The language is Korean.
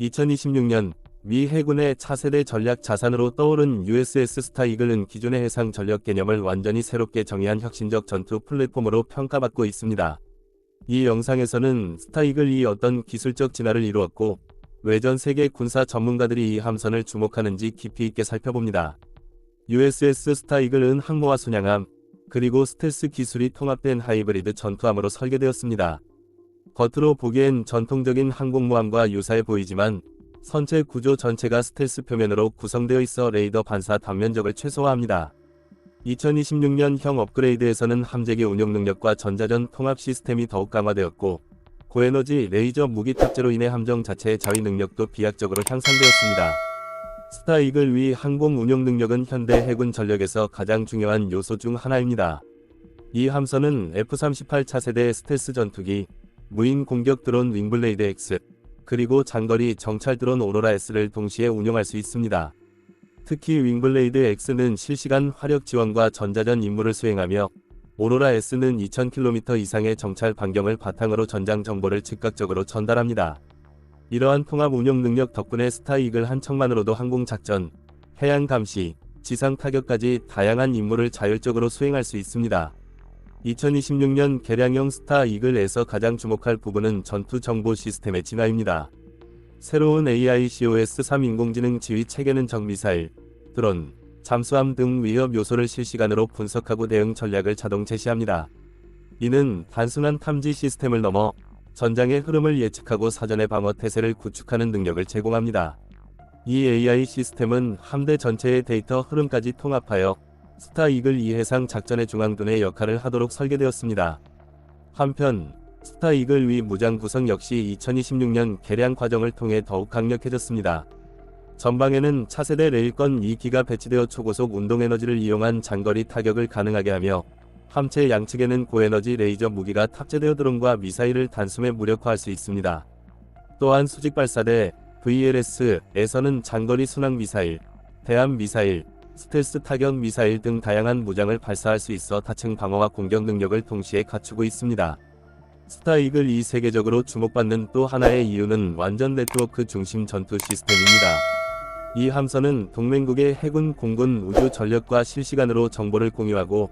2026년 미 해군의 차세대 전략 자산으로 떠오른 USS 스타이글은 기존의 해상 전력 개념을 완전히 새롭게 정의한 혁신적 전투 플랫폼으로 평가받고 있습니다. 이 영상에서는 스타이글이 어떤 기술적 진화를 이루었고 외전 세계 군사 전문가들이 이 함선을 주목하는지 깊이 있게 살펴봅니다. USS 스타이글은 항모와 순양함, 그리고 스텔스 기술이 통합된 하이브리드 전투함으로 설계되었습니다. 겉으로 보기엔 전통적인 항공모함과 유사해 보이지만 선체 구조 전체가 스텔스 표면으로 구성되어 있어 레이더 반사 단면적을 최소화합니다. 2026년형 업그레이드에서는 함재기 운용 능력과 전자전 통합 시스템이 더욱 강화되었고 고에너지 레이저 무기 탑재로 인해 함정 자체의 자위 능력도 비약적으로 향상되었습니다. 스타이글 위 항공 운용 능력은 현대 해군 전력에서 가장 중요한 요소 중 하나입니다. 이 함선은 F-38 차세대 스텔스 전투기, 무인 공격 드론 윙블레이드 X, 그리고 장거리 정찰 드론 오로라 S를 동시에 운용할 수 있습니다. 특히 윙블레이드 X는 실시간 화력 지원과 전자전 임무를 수행하며 오로라 S는 2000km 이상의 정찰 반경을 바탕으로 전장 정보를 즉각적으로 전달합니다. 이러한 통합 운용 능력 덕분에 스타이글 한 척만으로도 항공 작전, 해양 감시, 지상 타격까지 다양한 임무를 자율적으로 수행할 수 있습니다. 2026년 개량형 스타 이글에서 가장 주목할 부분은 전투 정보 시스템의 진화입니다. 새로운 AICOS-3 인공지능 지휘 체계는 적미사일, 드론, 잠수함 등 위협 요소를 실시간으로 분석하고 대응 전략을 자동 제시합니다. 이는 단순한 탐지 시스템을 넘어 전장의 흐름을 예측하고 사전의 방어 태세를 구축하는 능력을 제공합니다. 이 AI 시스템은 함대 전체의 데이터 흐름까지 통합하여 스타 이글 2해상 작전의 중앙둔의 역할을 하도록 설계되었습니다. 한편 스타 이글 위 무장 구성 역시 2026년 개량 과정을 통해 더욱 강력해졌습니다. 전방에는 차세대 레일건 2기가 배치되어 초고속 운동에너지를 이용한 장거리 타격을 가능하게 하며 함체 양측에는 고에너지 레이저 무기가 탑재되어 드론과 미사일을 단숨에 무력화할 수 있습니다. 또한 수직 발사대 VLS에서는 장거리 순항 미사일, 대함 미사일, 스텔스 타격 미사일 등 다양한 무장을 발사할 수 있어 다층 방어와 공격 능력을 동시에 갖추고 있습니다. 스타이글 이 세계적으로 주목받는 또 하나의 이유는 완전 네트워크 중심 전투 시스템입니다. 이 함선은 동맹국의 해군, 공군, 우주 전력과 실시간으로 정보를 공유하고